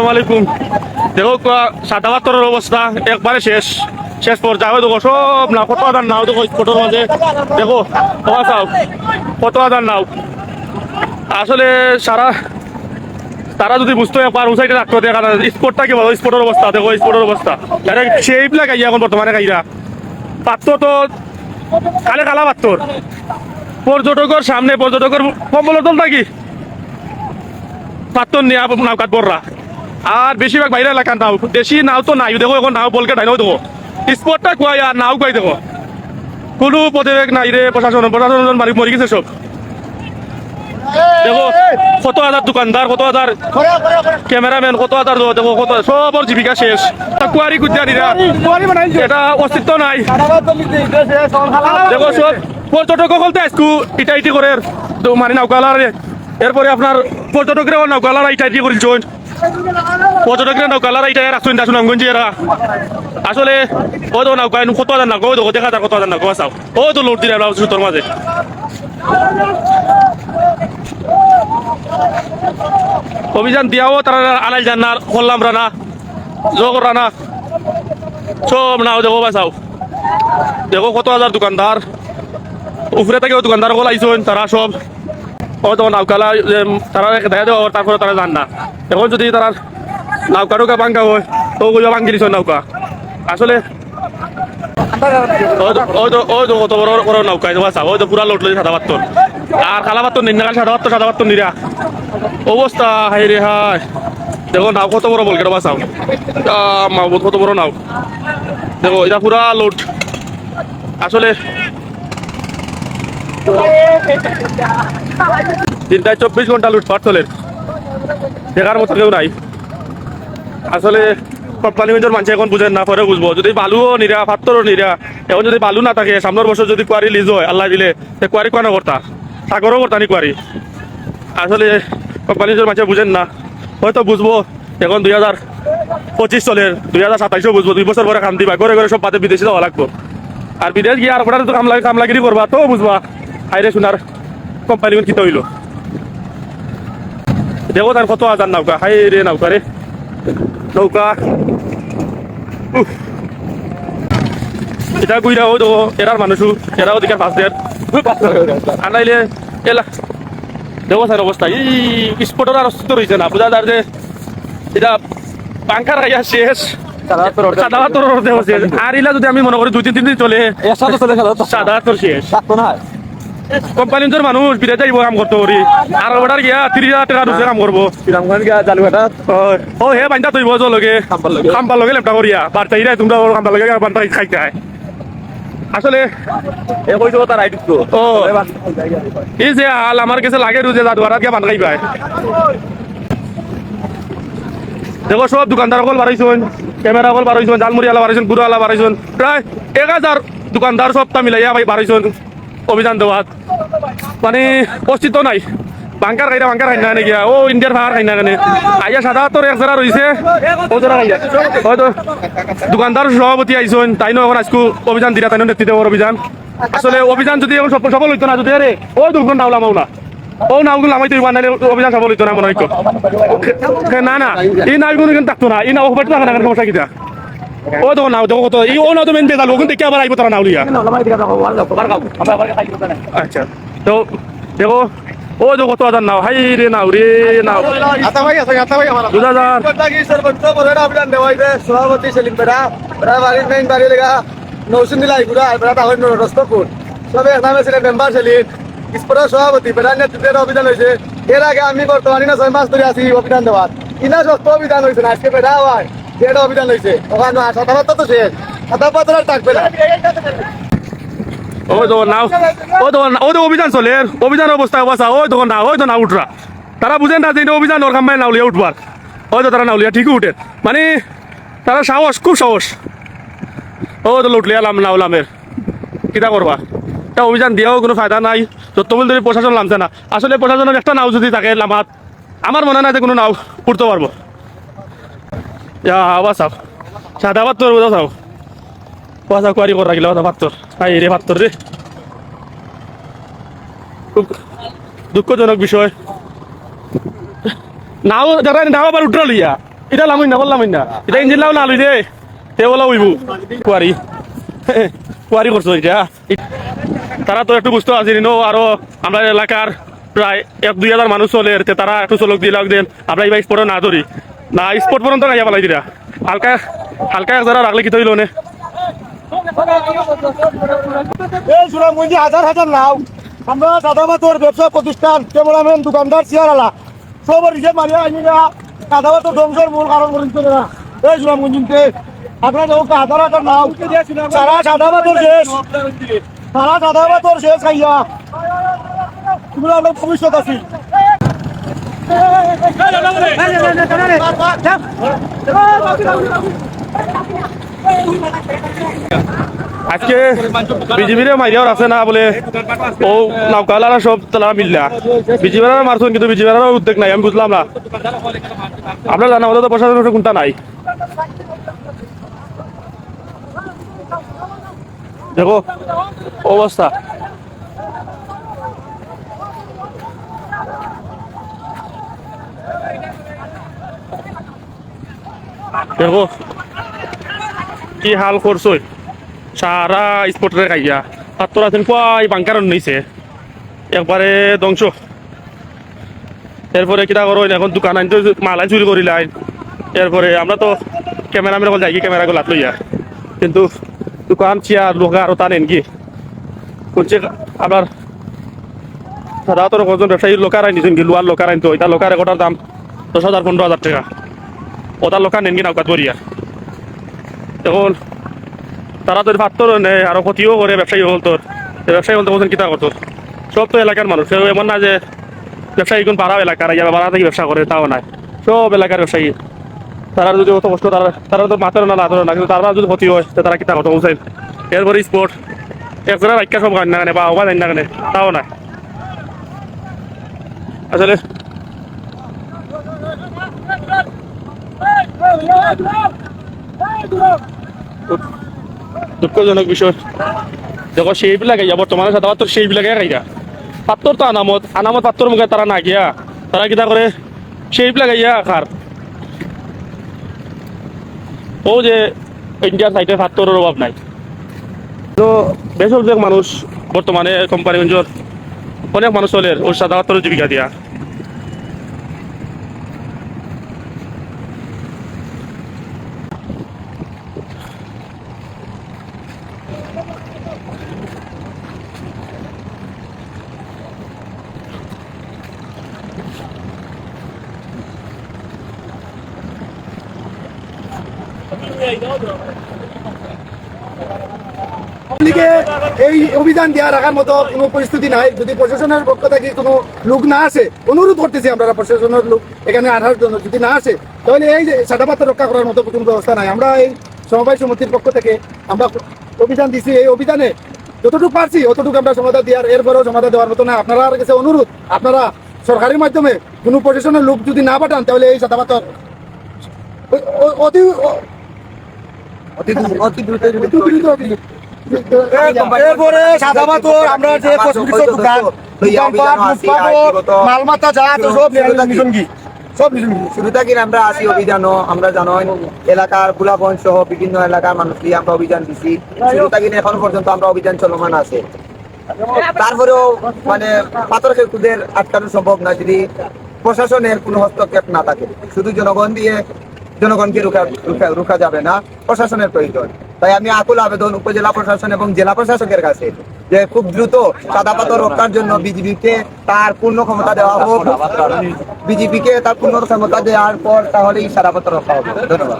আসসালামু আলাইকুম। দেখো অবস্থা, একবারে শেষ। শেষ দেখো, সব আদার নাও দেখো ফটোর মাঝে। দেখো চাও আদার নাও আসলে সারা, তারা যদি দেখা স্পোর্টটা কি বলো? স্পোর্টের অবস্থা, দেখো, স্পোর্টের অবস্থা। গাইয়া এখন বর্তমানে গাইরা পাত্র তো কালে কালা পাত্তর পর্যটকের সামনে, পর্যটকের কম্বলের দল নাকি? পাত্তর নিয়ে নৌকাত বড়রা আর বেশিরভাগ বাইরে এলাকার নাও, দেশি নাও তো নাই, দেখো এখন নাও, বলকে ডাইনাও দেখো। স্পটটা কুয়াই আর নাও কুয়াই দেখো। কোনো পদবেগ নাই রে প্রশাসন প্রশাসন মারি মরি গেছে সব দেখো কত হাজার দোকানদার কত হাজার ক্যামেরাম্যান কত হাজার দেখো কত সবর জীবিকা শেষ। কুয়ারি কুদ্দারিরা এটা অস্তিত্ব নাই। দেখো সব পর্যটক সকলতে আজকু ইটা ইটি করে মানে নৌকালার এরপরে আপনার পর্যটকরা নৌকালার ইটা ইটি করেছেন পর্যটকরা নৌকালার ইটা রাখছেন দাসুন অঙ্গন এরা আসলে ও তো নৌকা কত হাজার নৌকা তো দেখা যায় কত হাজার নৌকা চাও ও তো লোড দিলে সুতোর মাঝে অভিযান দিয়াও তারা আনাই যান না করলাম রানা জগর রানা সব নাও দেখো বাঁচাও দেখো কত হাজার দোকানদার উপরে থেকে দোকানদার আইসন তারা সব ও তখন নাউকালা যে তারা দেখা দেওয়া তারপরে তারা জান না। এখন যদি তারা নাউকা টুকা ভাঙ্গা হয়, তো ওগুলো ভাঙ্গি দিছ নৌকা আসলে তো- তো তো কত বড় বড় নৌকা বাসা ওই তো পুরা লোট লই সাদা পাত্তর আর খালা পাত্তর নিন না সাদা পাত্তর সাদা হাই রে হাই দেখো নাও কত বড় বলকে বাসাও কত নাও। দেখো, এটা পুরা লোড। আসলে তিনটায় চব্বিশ ঘণ্টা লুটপাট চলে। দেখার মতো কেউ নাই। আসলে কোম্পানিগঞ্জের মানুষ এখন বুঝেন না, পরে বুঝব। যদি বালুও নিরা পাত্তরও নিরা, এখন যদি বালু না থাকে, সামনের বছর যদি কোয়ারি লিজ হয়, আল্লাহ দিলে সে কোয়ারি কোয়ানো করতা? সাগরও করতা নি কোয়ারি? আসলে কোম্পানিগঞ্জের মানুষ বুঝেন না। হয়তো বুঝব, এখন দুই হাজার পঁচিশ চলের, দুই হাজার সাতাইশও বুঝব, দুই বছর পরে কাম দিবা। করে করে সব বাদে বিদেশে যাওয়া লাগবো। আর বিদেশ গিয়ে আর তো কামলা কামলাগিরি করবা, তো বুঝবা। হাইরে শোনার কোম্পানি কিতে হইল দেখো তার কত হাজার নৌকা হাই রে নৌকা রে নৌকা। এটা কইরা ও দেখো এরার মানুষও এরাও দিকে ফার্স্ট ডেট আনাইলে এলা। দেখো স্যার অবস্থা এই স্পটের আর অস্তিত্ব রয়েছে না বুঝা যার যে এটা পাঙ্খার খাইয়া শেষ সাদা আর ইলা যদি আমি মনে করি দুই তিন দিন চলে। সাদা ভাতর শেষ। কোম্পানির মানুষ বিদেশ যাইব কাম করতে পারি আর ওটার গিয়া তিরিশ হাজার টাকা ঢুকে কাম করব ও হে বান্ধা তৈব লগে। খাম্পার লগে। লেপটা করিয়া বার্তা ইরাই তোমরা খাম্পার লগে বার্তা খাইতে হয় আসলে এই যে হাল আমার কাছে লাগে রুজে যা দুয়ারাত গিয়া বান্ধ খাইবাই। দেখো সব দোকানদার সকল বাড়াইছেন ক্যামেরা সকল বাড়াইছেন জালমুড়ি আলা বাড়াইছেন গুড়া আলা বাড়াইছেন প্রায় এক হাজার দোকানদার সবটা মিলাইয়া ভাই বাড়াইছেন অভিযান দেওয়াত। মানে অস্তিত্ব নাই। বাংকার খাইরা বাংকার খাই না নাকি ও ইন্ডিয়ার ভাড়ার খাই না কেন আইয়া সাদা তোর এক জায়গা রয়েছে ও জায়গা খাইয়া হয়তো দোকানদার সভাপতি আইসন তাই নো এখন আজকু অভিযান দিরা তাই নেতৃত্ব অভিযান। আসলে অভিযান যদি এখন সফল সফল হইতো না, যদি আরে ও দুর্গন নাওলা মাওলা ও নাওগুলো আমাই তুই বানাইলে অভিযান সফল হইতো না মনে হইতো না না। এই নাওগুলো কিন্তু থাকতো না। এই নাও থাকা না সমস্যা কিটা ও দেখো নাও দেখো কত এই ও নাও তো মেন বেজাল ওখান থেকে আবার আইব তারা নাউলিয়া আচ্ছা তো দেখো ও দেখো কত হাজার নাও হাই রে নাও রে নাও দু হাজার সভাপতি সেলিম বেড়া বেড়া বাড়ির মেইন বাড়ি লেগা নৌসিন দিলাই ঘুরা বেড়া তাহলে রস্তপুর সবে নামে ছিলেন মেম্বার সেলিম স্পোর্টের সভাপতি বেড়া নেতৃত্বের অভিযান হয়েছে এর আগে আমি বর্তমানে না ছয় মাস ধরে আছি অভিযান দেওয়ার ইনা সস্ত অভিযান হয়েছে না আজকে বেড়া হয় তো শেষ। অভিযান চলে। অভিযান উঠে। মানে সাহস, খুব সাহস। তো তা অভিযান দিয়েও কোনো ফায়দা নাই। যতবল ধরে প্রশাসন নামছে না। আসলে প্রশাসনের একটা নাও যদি থাকে লামাত, আমার মনে নাই যে কোনো নাও উঠতে পারব। ইয়া রে খুব দুঃখজনক বিষয়। নাও যারা নাও লইয়া এটা লামুই না বললাম না এটা ইঞ্জিন না বলা হইব কুয়ারি কুয়ারি করছ এটা তারা তো একটু বুঝতে পারছি নো আরও আমরা এলাকার প্রায় এক দুই হাজার মানুষ চলে। তারা একটু চলক দিয়ে লাগ দেন। আমরা এই স্পটে না ধরি না স্পট পর্যন্ত গাইয়া পালাই দিরা হালকা হালকা এক যারা রাখলে কি তৈল নে হাজার হাজার নাও আমরা সাদাবাতর ব্যবসা প্রতিষ্ঠান, ক্যামেরাম্যান, দোকানদার চেয়ারালা সবার হিসেব মারিয়া আইনিরা সাদাবাতর ধ্বংসের মূল কারণ করেছে না। এই সুনামগঞ্জিতে আপনারা যখন হাজার হাজার নাও সারা সাদাবাতর শেষ। সারা সাদাবাতর শেষ, খাইয়া। ভবিষ্যৎ আছি। আজকে বিজেপির মাইরিয়াও আছে না বলে ও নৌকালারা সব তারা মিললা বিজেপির মারছেন কিন্তু বিজেপির উদ্যোগ নাই, আমি বুঝলাম না। আপনার জানা মতো তো প্রশাসনের কোনটা নাই। দেখো, অবস্থা। দেখো, কি হাল করছ? সারা স্পটে খাইয়া। পাত্তর আছেন কয় বাংকার নিছে। একবারে ধ্বংস। এরপরে কিটা করো এখন দোকান আনতে, মালাই চুরি করিলাই এরপরে আমরা তো ক্যামেরাম্যান যাই কি ক্যামেরা গোলাত লইয়া কিন্তু দোকান চেয়ার লোকা আরও টানেন কি করছে আবার সাধারণত কজন ব্যবসায়ী লোকার আনিছেন কি লোয়ার লোকার আনতো এটা লোকার এগোটার দাম দশ হাজার পনেরো হাজার টাকা। ওটা লোকার নেন কি নৌকাত বরিয়া এখন তারা তোর ভাত্তর নেয় আরও ক্ষতিও করে ব্যবসায়ী হল তোর ব্যবসায়ী বলতে বলছেন কিতা করতো সব তো এলাকার মানুষ কেউ এমন না যে ব্যবসায়ী কোন পাড়াও এলাকার ইয়া পাড়া থেকে ব্যবসা করে তাও নাই। সব এলাকার ব্যবসায়ী তারা যদি অত কষ্ট তারা তারা তো মাথার না না না, কিন্তু তারা যদি ক্ষতি হয় তারা কিতা করতো বলছেন এরপরে স্পোর্ট একজনের বাক্যা সব গান না কেন, বা ওবা না কেন, তাও নাই। আসলে দুঃখজনক বিষয়। দেখো, সেইবিলাকে ইয়া বর্তমানে সাদা পাত্তর সেইবিলাকে খাইয়া পাত্তর তো আনামত আনামত পাত্তর মুখে তারা না গিয়া তারা কিতা করে সেইবিলাকে ইয়া খার ও যে ইন্ডিয়ার সাইডে পাত্তরের অভাব নাই। তো বেশিরভাগ মানুষ বর্তমানে কোম্পানিগঞ্জর অনেক মানুষ চলে ওর সাদা জীবিকা দিয়া। এই অভিযান দেওয়া রাখার মতো কোনো পরিস্থিতি নাই। যদি প্রশাসনের পক্ষ থেকে কোনো লোক না আসে, অনুরোধ করতেছি আমরা প্রশাসনের লোক, এখানে আনার জন্য যদি না আসে, তাহলে এই যে সাদাপাত্র রক্ষা করার মতো কোনো ব্যবস্থা নাই। আমরা এই সমবায় সমিতির পক্ষ থেকে আমরা অভিযান দিছি। এই অভিযানে যতটুকু পারছি, অতটুকু আমরা সমাধান দেওয়ার, এরপরেও সমাধান দেওয়ার মতো না। আপনারা কাছে অনুরোধ, আপনারা সরকারের মাধ্যমে কোনো প্রশাসনের লোক যদি না পাঠান, তাহলে এই সাদাপাত্র অতি এরপরে সাদা আমরা যে দোকান দোকানপাট যা সব নিশঙ্গি শুরু থেকে আমরা আসি অভিযানও আমরা জানোই এলাকার গুলাবন সহ বিভিন্ন এলাকার মানুষকে আমরা অভিযান দিছি। শুরু থেকে এখন পর্যন্ত আমরা অভিযান চলমান আছে। তারপরেও মানে পাথর খেকুদের আটকানো সম্ভব না যদি প্রশাসনের কোনো হস্তক্ষেপ না থাকে। শুধু জনগণ দিয়ে জনগণকে রুখা রুখা- যাবে না। প্রশাসনের প্রয়োজন। তাই আমি আকুল আবেদন উপজেলা প্রশাসন এবং জেলা প্রশাসকের কাছে যে খুব দ্রুত সাদা পাথর রক্ষার জন্য বিজেপিকে তার পূর্ণ ক্ষমতা দেওয়া হোক। বিজেপিকে তার পূর্ণ ক্ষমতা দেওয়ার পর তাহলেই সাদা পাথর রক্ষা হবে। ধন্যবাদ।